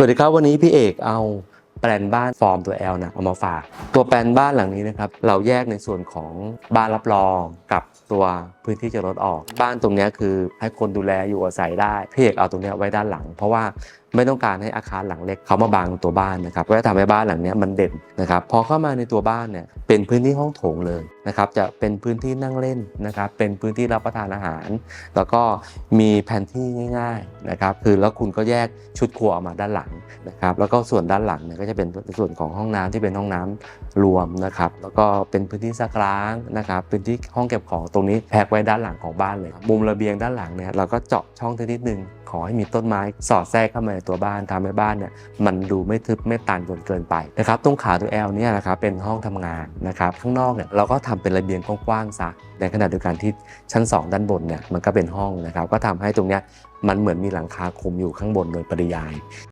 สวัสดีครับวันนี้พี่เอกเอาแปลนบ้านฟอร์มตัว L นะเอามาฝาก ตัวแปลนบ้านหลังนี้นะครับเราแยกในส่วนของบ้านรับรองกับตัว พื้นที่จะรถออก บ้านตรงนี้คือให้คนดูแลอยู่อาศัยได้พี่เอกเอาตรงนี้ไว้ด้านหลัง เพราะว่าไม่ต้องการให้อาคารหลังเล็กเขามาบังตัวบ้านนะครับก็จะทำให้บ้านหลังนี้มันเด่นนะครับพอเข้ามาในตัวบ้านเนี่ยเป็นพื้นที่ห้องโถงเลยนะครับจะเป็นพื้นที่นั่งเล่นนะครับเป็นพื้นที่รับประทานอาหาร แล้วก็มีแผนที่ง่ายๆนะครับคือแล้วคุณก็แยกชุดครัวออกมาด้านหลังนะครับแล้วก็ส่วนด้านหลังเนี่ยก็จะเป็นส่วนของห้องน้ำที่เป็นห้องน้ำรวมนะครับแล้วก็เป็นพื้นที่ซักล้างนะครับพื้นที่ห้องเก็บของตรงนี้แพกไว้ด้านหลังของบ้านเลยครับมุมระเบียงด้านหลังเนี่ยเราก็เจาะช่องนิดนึงขอให้มีต้นไม้สอดแทรกเข้ามาในตัวบ้านทำให้บ้านเนี่ยมันดูไม่ทึบไม่ตันจนเกินไปนะครับตรงขาตัวแอลเนี่ยนะครับเป็นห้องทำงานนะครับข้างนอกเนี่ยเราก็ทำเป็นระเบียงกว้างๆซะในขณะเดียวกันที่ชั้น 2 ด้านบนเนี่ยมันก็เป็นห้องนะครับก็ทำให้ตรงเนี้ยมันเหมือนมีหลังคาคลุมอยู่ข้างบนโดยปริยาย